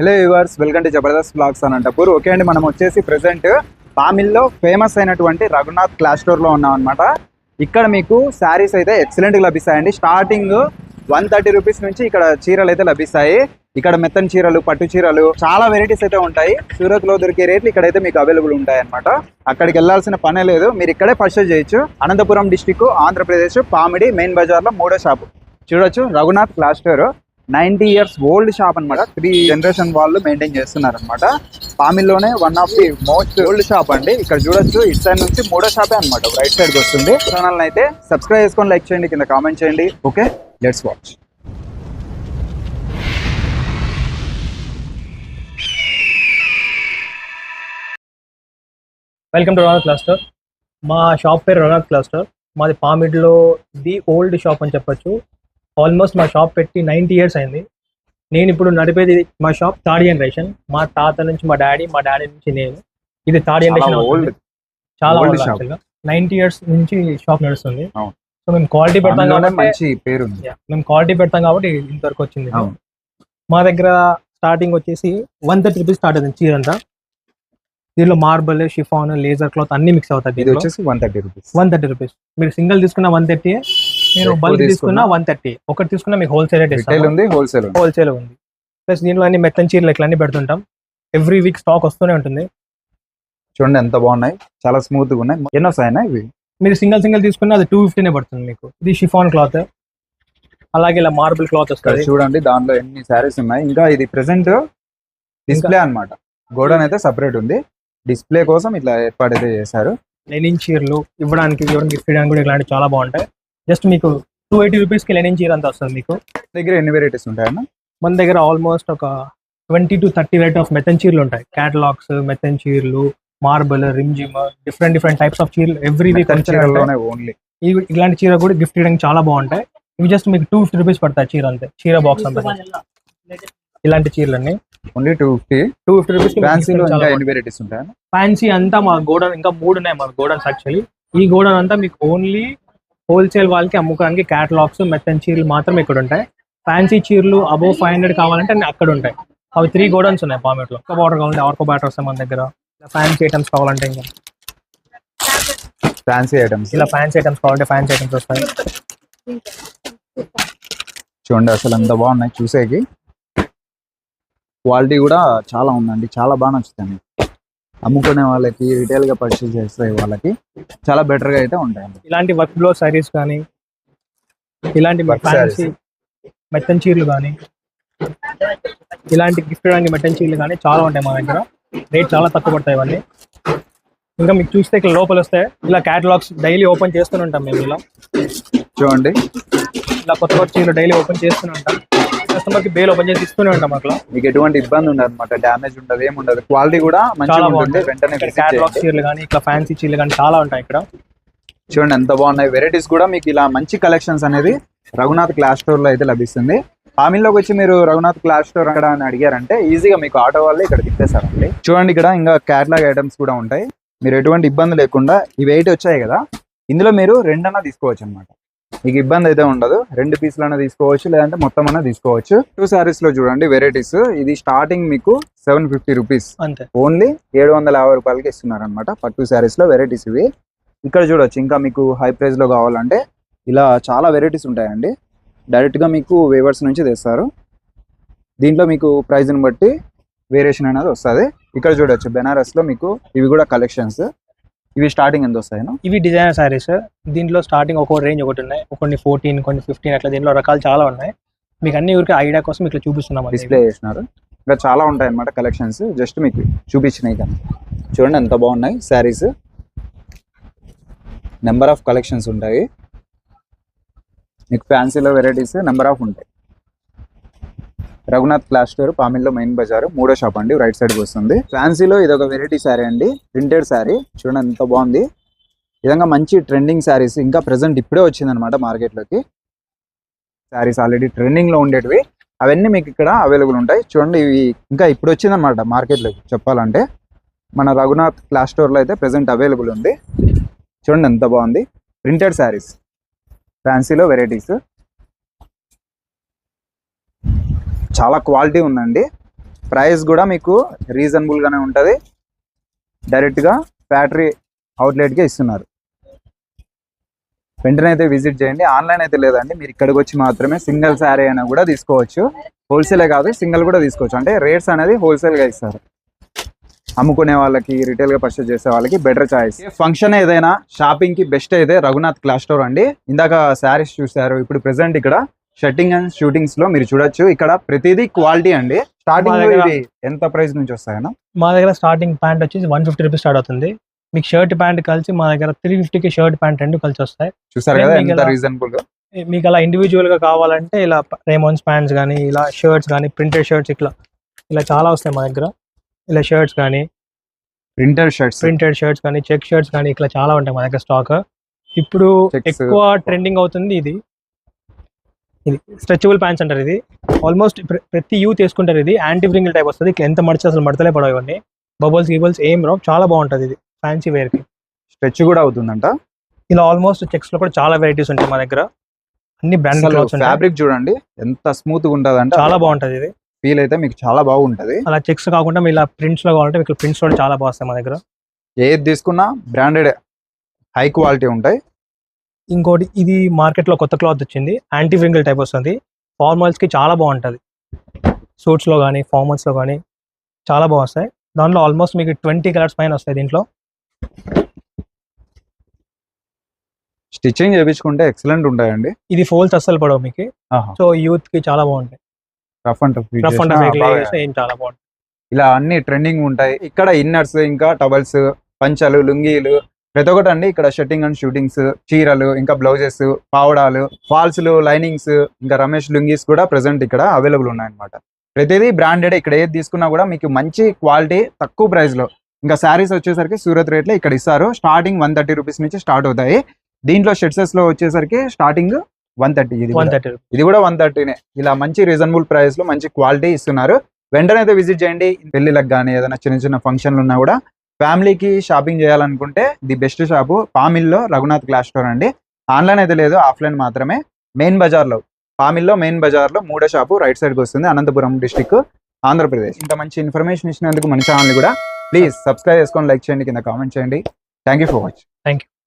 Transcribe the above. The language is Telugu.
Hello viewers welcome to Jabardast blogs Anantapur okay అండి మనం వచ్చేసి ప్రెసెంట్ పామిల్లో ఫేమస్ అయినటువంటి రఘునాథ్ క్లాస్ స్టోర్లో ఉన్నాం అనమాట ఇక్కడ మీకు శారీస్ అయితే ఎక్సలెంట్గా లభిస్తాయండి. స్టార్టింగ్ వన్ థర్టీ రూపీస్ నుంచి ఇక్కడ చీరలు అయితే లభిస్తాయి. ఇక్కడ మెత్తని చీరలు పట్టు చీరలు చాలా వెరైటీస్ అయితే ఉంటాయి. సూరత్లో దొరికే రేట్లు ఇక్కడైతే మీకు అవైలబుల్ ఉంటాయి అనమాట అక్కడికి వెళ్ళాల్సిన పనే లేదు. మీరు ఇక్కడే పర్చేజ్ చేయొచ్చు. అనంతపురం డిస్టిక్ ఆంధ్రప్రదేశ్ పామిడి మెయిన్ బజార్లో మూడో షాప్ చూడొచ్చు Raghunath class store ninety years old shop అనమాట త్రీ జనరేషన్ వాళ్ళు మెయింటైన్ చేస్తున్నారు అనమాట పామిల్లోనే one of the most old shop అండి. ఇక్కడ చూడొచ్చు ఇటు సైడ్ నుంచి మూడో షాపే అనమాట రైట్ సైడ్ వస్తుంది. ఛానల్ అయితే సబ్స్క్రైబ్ చేసుకొని లైక్ చేయండి కింద కామెంట్ చేయండి. Okay let's watch welcome to Ronald cluster మా షాప్ పేరు రొనాల్డ్ క్లాస్టర్ మాది పామిడ్లో ది ఓల్డ్ షాప్ అని చెప్పొచ్చు. ఆల్మోస్ట్ మా షాప్ పెట్టి నైంటీ ఇయర్స్ అయింది. నేను ఇప్పుడు నడిపేది మా షాప్ థర్డ్ జనరేషన్. మా తాత నుంచి మా డాడీ మా డాడీ నుంచి నేను. ఇది థర్డ్ జనరేషన్ చాలా old ఓల్డ్ shop. యాక్చువల్గా నైంటీ ఇయర్స్ నుంచి షాప్ నడుస్తుంది. అవును. సో మేము క్వాలిటీ పెడతాం కాబట్టి మంచి పేరు ఉంది. Yeah, మేము క్వాలిటీ పెడతాం కాబట్టి ఇంతవరకు వచ్చింది అవును. మా దగ్గర స్టార్టింగ్ వచ్చేసి వన్ థర్టీ రూపీస్ స్టార్ట్ అవుతుంది చీర అంతా. దీనిలో మార్బల్ షిఫాన్ లేజర్ క్లాత్ అన్ని మిక్స్ అవుతాయి ఇది వచ్చేసి one thirty rupees. One thirty rupees. మీరు సింగిల్ తీసుకున్న వన్ థర్టీ మీరు ఎక్కువ బల్క్ తీసుకున్న? వన్ థర్టీ ఒకటి తీసుకున్న మీకు హోల్సేల్ రేట్ ఉంది హోల్సేల్ ఉంది. హోల్సేల్ ఉంది. ప్లస్ దీనిలో అన్ని మెత్తన్ చీరలు ఇట్లా అన్ని పెడుతుంటాం. ఎవ్రీ వీక్ స్టాక్ వస్తూనే ఉంటుంది. చూడండి ఎంత బాగున్నాయి. చాలా స్మూత్గా ఉన్నాయి. ఎన్ని వస్తాయన్నా ఇవి? మీరు సింగిల్ సింగిల్ తీసుకున్న అది టూ ఫిఫ్టీనే పడుతుంది మీకు. ఇది షిఫాన్ క్లాత్ అలాగే ఇలా మార్బుల్ క్లాత్ వస్తుంది. చూడండి దాంట్లో ఎన్ని శారీస్ ఉన్నాయి. ఇంకా ఇది ప్రెసెంట్ డిస్ప్లే అన్నమాట. గోడౌన్ అయితే సపరేట్ ఉంది. డిస్ప్లే కోసం ఇట్లా ఏర్పాటు అయితే చేశారు. లెనిన్ చీరలు ఇవ్వడానికి ఎవరికి గిఫ్ట్ ఇవ్వడానికి కూడా ఇలాంటివి చాలా బాగుంటాయి. జస్ట్ మీకు టూ ఎయిటీ రూపీస్కి లెనిన్ చీర అంతా వస్తుంది మీకు. దగ్గర ఎన్ని వెరైటీస్ ఉంటాయన్న? మన దగ్గర ఆల్మోస్ట్ ఒక twenty to thirty variety of మెథన్ చీరలు ఉంటాయి. క్యాటలాగ్స్ మెథన్ చీరలు marble Rimjhim different different types of చీరలు. ఎవ్రీ వీక్ ఓన్లీ ఇలాంటి చీర కూడా గిఫ్ట్ ఇవ్వడానికి చాలా బాగుంటాయి. ఇవి జస్ట్ మీకు టూ ఫిఫ్టీ రూపీస్ పడతాయి చీర అంతే. చీర బాక్స్ అంతా. ఇలాంటి చీరలన్నీ. Only two fifty two fifty rupees ఫ్యాన్సీలో ఇంకా ఎన్ని వెరైటీస్ ఉంటాయన్న? ఫ్యాన్సీ అంతా మా గోడౌన్ ఇంకా మూడు ఉన్నాయి మా గోడౌన్స్ యాక్చువల్లీ ఈ గోడౌన్ అంతా మీకు ఓన్లీ హోల్సేల్ వాళ్ళకి అమ్ముకోవడానికి క్యాటలాగ్స్ మెత్తన్ చీరలు మాత్రం ఇక్కడ ఉంటాయి. ఫ్యాన్సీ చీరలు అబోవ్ ఫైవ్ హండ్రెడ్ కావాలంటే అన్ని అక్కడ ఉంటాయి. అవి త్రీ గోడౌన్స్ ఉన్నాయి పామెట్లో ఒక బార్డర్ కావాలంటే ఆర్కో బ్యాటర్ వస్తాయి మన దగ్గర. ఫ్యాన్సీ ఐటమ్స్ కావాలంటే ఇంకా. ఫ్యాన్సీ ఐటమ్స్ ఇలా ఫ్యాన్సీ ఐటమ్స్ కావాలంటే ఫ్యాన్సీ ఐటమ్స్ వస్తాయి. చూడండి అసలు ఎంత బాగున్నాయి చూసేకి. క్వాలిటీ కూడా చాలా ఉందండి. చాలా బాగా నచ్చుతుంది అమ్ముకునే వాళ్ళకి రిటైల్గా పర్చేస్ చేసే వాళ్ళకి చాలా బెటర్గా అయితే ఉంటాయండి. ఇలాంటి వర్క్ బ్లో సారీస్ కానీ ఇలాంటి ఫ్యాన్సీ మెత్తన్ చీరలు కానీ ఇలాంటి గిఫ్ట్ ఇవ్వడానికి మెత్తన్ చీరలు కానీ చాలా ఉంటాయి మా దగ్గర. రేట్ చాలా తక్కువ పడతాయి ఇవన్నీ. ఇంకా మీకు చూస్తే ఇక్కడ లోపల వస్తే ఇలా క్యాటలాగ్స్ డైలీ ఓపెన్ చేస్తూనే ఉంటాం మేము ఇలా. చూడండి. ఇలా కొత్త కొత్త చీరలు డైలీ ఓపెన్ చేస్తూనే ఉంటాం. కస్టమర్కి బేల్ ఓపెన్ చేసి ఇస్తూనే ఉంటాం అట్లా. మీకు ఎటువంటి ఇబ్బంది ఉండదు అనమాట డ్యామేజ్ ఉండదు ఏముండదు క్వాలిటీ కూడా మంచిగా ఉంటుంది. వెంటనే క్యాటలాగ్. చీరలు కానీ ఇట్లా ఫ్యాన్సీ చీరలు కానీ చాలా ఉంటాయి ఇక్కడ. చూడండి ఎంత బాగున్నాయి. వెరైటీస్ కూడా మీకు ఇలా మంచి కలెక్షన్స్ అనేది రఘునాథ్ క్లాస్ స్టోర్లో అయితే లభిస్తుంది. పామిల్లోకి వచ్చి మీరు రఘునాథ్ క్లాస్ స్టోర్ అక్కడ అని అడిగారంటే ఈజీగా మీకు ఆటో వాళ్ళు ఇక్కడ తిప్పేశారండి. చూడండి ఇక్కడ ఇంకా క్యాటలాగ్ ఐటమ్స్ కూడా ఉంటాయి. మీరు ఎటువంటి ఇబ్బంది లేకుండా ఇవి ఎయిట్ వచ్చాయి కదా. ఇందులో మీరు రెండన్నా తీసుకోవచ్చు అనమాట మీకు ఇబ్బంది అయితే ఉండదు. రెండు పీసులన్నా తీసుకోవచ్చు లేదంటే మొత్తం అన్నా తీసుకోవచ్చు. టూ సారీస్లో చూడండి వెరైటీస్ ఇది స్టార్టింగ్ మీకు సెవెన్ ఫిఫ్టీ రూపీస్ అంతే. ఓన్లీ ఏడు వందల యాభై రూపాయలకి ఇస్తున్నారు అనమాట పట్టు శారీస్లో వెరైటీస్ ఇవి. ఇక్కడ చూడొచ్చు ఇంకా మీకు హై ప్రైస్లో కావాలంటే ఇలా చాలా వెరైటీస్ ఉంటాయండి. డైరెక్ట్గా మీకు వేవర్స్ నుంచి తెస్తారు. దీంట్లో మీకు ప్రైస్ని బట్టి వేరియేషన్ అనేది వస్తుంది. ఇక్కడ చూడొచ్చు బెనారస్లో మీకు ఇవి కూడా కలెక్షన్స్ ఇవి స్టార్టింగ్ ఎంత వస్తాయను ఇవి డిజైనర్ సారీస్ దీంట్లో స్టార్టింగ్ ఒక్కో రేంజ్ ఒకటి ఉన్నాయి. కొన్ని ఫోర్టీన్ కొన్ని ఫిఫ్టీన్ అట్లా దీంట్లో రకాలు చాలా ఉన్నాయి. మీకు అన్ని ఊరికి ఐడియా కోసం ఇట్లా చూపిస్తున్నాం. డిస్ప్లే చేసినారు. ఇంకా చాలా ఉంటాయి అన్నమాట కలెక్షన్స్ జస్ట్ మీకు చూపించినాయి కానీ చూడండి ఎంత బాగున్నాయి శారీస్ నెంబర్ ఆఫ్ కలెక్షన్స్ ఉంటాయి. మీకు ఫ్యాన్సీలో వెరైటీస్ నెంబర్ ఆఫ్ ఉంటాయి. రఘునాథ్ క్లాస్ పామిల్లో మెయిన్ బజార్ మూడో షాప్ అండి రైట్ సైడ్ వస్తుంది. ఫ్యాన్సీలో ఇది ఒక వెరైటీ శారీ అండి ప్రింటెడ్ శారీ చూడండి ఎంత బాగుంది. విధంగా మంచి ట్రెండింగ్ శారీస్ ఇంకా ప్రెసెంట్ ఇప్పుడే వచ్చిందనమాట మార్కెట్లోకి. శారీస్ ఆల్రెడీ ట్రెండింగ్లో ఉండేటివి. అవన్నీ మీకు ఇక్కడ అవైలబుల్ ఉంటాయి. చూడండి ఇవి ఇంకా ఇప్పుడు వచ్చిందనమాట మార్కెట్లోకి చెప్పాలంటే. మన రఘునాథ్ క్లాస్ స్టోర్లో అయితే ప్రెసెంట్ అవైలబుల్ ఉంది. చూడండి ఎంత బాగుంది. ప్రింటెడ్ శారీస్ ఫ్యాన్సీలో వెరైటీస్ చాలా క్వాలిటీ ఉందండి. ప్రైస్ కూడా మీకు రీజనబుల్ గానే డైరెక్ట్గా డైరెక్ట్గా ఫ్యాక్టరీ అవుట్లెట్ ఇస్తున్నారు. వెంటనే అయితే విజిట్ చేయండి. ఆన్లైన్ అయితే లేదండి. మీరు ఇక్కడికి వచ్చి మాత్రమే సింగిల్ శారీ అయినా కూడా తీసుకోవచ్చు. హోల్సేలే కాదు సింగిల్ కూడా తీసుకోవచ్చు. అంటే రేట్స్ అనేది హోల్సేల్గా ఇస్తారు. అమ్ముకునే వాళ్ళకి రిటైల్గా పర్చేస్ చేసే వాళ్ళకి బెటర్ చాయిస్ ఫంక్షన్ ఏదైనా షాపింగ్కి బెస్ట్ అయితే రఘునాథ్ క్లాస్ స్టోర్ అండి. ఇందాక శారీస్ చూశారు. ఇప్పుడు ప్రెసెంట్ ఇక్కడ షర్టింగ్ అండ్ షూటింగ్స్లో మీరు చూడొచ్చు. ఇక్కడ ప్రతిదీ క్వాలిటీ అండి. స్టార్టింగ్ ఇది ఎంత ప్రైస్ నుంచి వస్తాయన్నా? మా దగ్గర స్టార్టింగ్ ప్యాంట్ వచ్చేసి వన్ ఫిఫ్టీ రూపీస్ స్టార్ట్ అవుతుంది. మీకు షర్ట్ ప్యాంట్ కలిసి మా దగ్గర త్రీ ఫిఫ్టీకి షర్ట్ ప్యాంట్ రెండు కలిసి వస్తాయి. చూసారు కదా మీకు ఎంత రీజనబుల్ మీకు అలా ఇండివిజువల్గా కావాలంటే ఇలా రేమోన్స్ ప్యాంట్స్ కానీ ఇలా షర్ట్స్ కానీ ప్రింటెడ్ షర్ట్స్ ఇట్లా ఇలా చాలా వస్తాయి మా దగ్గర. ఇలా షర్ట్స్ కానీ ప్రింటెడ్ షర్ట్స్ ప్రింటెడ్ షర్ట్స్ కానీ చెక్ షర్ట్స్ కానీ ఇట్లా చాలా ఉంటాయి మా దగ్గర స్టాక్ ఇప్పుడు. ఎక్కువ ట్రెండింగ్ అవుతుంది ఇది. ఇది స్ట్రెచబుల్ ప్యాంట్స్ అంటారు ఇది. ఆల్మోస్ట్ ప్రతి యూత్ వేసుకుంటారు ఇది. యాంటీ వ్రింగిల్ టైప్ వస్తుంది. ఎంత మడిచి అసలు మడతలే పడవు ఇవన్నీ. బబుల్స్ గీబుల్స్ ఏం రావు. చాలా బాగుంటుంది ఇది. ఫ్యాన్సీ వేర్కి. స్ట్రెచ్ కూడా అవుతుందంట? ఇలా ఆల్మోస్ట్ చెక్స్లో కూడా చాలా వెరైటీస్ ఉంటాయి మా దగ్గర. అన్ని బ్రాండ్ ఫ్యాబ్రిక్ చూడండి. ఎంత స్మూత్గా ఉంటది అంటే చాలా బాగుంటది ఇది. ఫీల్ అయితే మీకు చాలా బాగుంటది. అలా చెక్స్ కాకుండా మీ ఇలా ప్రింట్స్లో కావాలంటే మీకు ప్రింట్స్ కూడా చాలా బాగుస్తాయి మా దగ్గర. ఏది తీసుకున్నా బ్రాండెడ్ హై క్వాలిటీ ఉంటాయి. ఇంకోటి ఇది మార్కెట్లో కొత్త క్లాత్ వచ్చింది. యాంటీ వ్రింగిల్ టైప్ వస్తుంది. ఫార్మల్స్కి చాలా బాగుంటది. సూట్స్లో కానీ ఫార్మల్స్లో కానీ చాలా బాగుస్తాయి దాంట్లో ఆల్మోస్ట్ మీకు ట్వంటీ కలర్స్ పైన వస్తాయి దీంట్లో. స్టిచ్చింగ్ చేయించుకుంటే ఎక్సలెంట్ ఉంటాయండి. ఇది ఫోల్స్ అస్సలు పడవు మీకు. సో యూత్కి చాలా బాగుంటాయి. రఫ్ అండ్ రఫ్ అండ్ చాలా బాగుంటాయి. ఇలా అన్ని ట్రెండింగ్ ఉంటాయి. ఇక్కడ ఇన్నర్స్ ఇంకా టవల్స్ పంచలు లుంగీలు ప్రతి ఒక్కటి అండి. ఇక్కడ షర్టింగ్ అండ్ షూటింగ్స్ చీరలు ఇంకా బ్లౌజెస్ పావడాలు ఫాల్స్లు లైనింగ్స్ ఇంకా రమేష్ లుంగీస్ కూడా ప్రెసెంట్ ఇక్కడ అవైలబుల్ ఉన్నాయన్నమాట. ప్రతిదీ బ్రాండెడ్ ఇక్కడ ఏది తీసుకున్నా కూడా మీకు మంచి క్వాలిటీ తక్కువ ప్రైస్లో ఇంకా శారీస్ వచ్చేసరికి సూరత్ రేట్లో ఇక్కడ ఇస్తారు. స్టార్టింగ్ వన్ థర్టీ రూపీస్ నుంచి స్టార్ట్ అవుతాయి. దీంట్లో షర్ట్సెస్లో వచ్చేసరికి స్టార్టింగ్ వన్ థర్టీ. ఇది వన్. థర్టీ ఇది కూడా వన్ థర్టీనే. ఇలా మంచి రీజనబుల్ ప్రైస్లో మంచి క్వాలిటీ ఇస్తున్నారు. వెంటనే అయితే విజిట్ చేయండి. పెళ్ళిలకు కానీ ఏదైనా చిన్న చిన్న ఫంక్షన్లు ఉన్నా కూడా ఫ్యామిలీకి షాపింగ్ చేయాలనుకుంటే ది బెస్ట్ షాపు పామిల్లో రఘునాథ్ క్లాస్ స్టోర్ అండి. ఆన్లైన్ అయితే లేదు ఆఫ్లైన్ మాత్రమే. మెయిన్ బజార్లో పామిల్లో మెయిన్ బజార్లో మూడో షాపు రైట్ సైడ్కి వస్తుంది అనంతపురం డిస్టిక్ ఆంధ్రప్రదేశ్. ఇంత మంచి ఇన్ఫర్మేషన్ ఇచ్చినందుకు మన ఛానల్ కూడా ప్లీజ్ సబ్స్క్రైబ్ చేసుకొని లైక్ చేయండి కింద కామెంట్ చేయండి. Thank you for watch thank you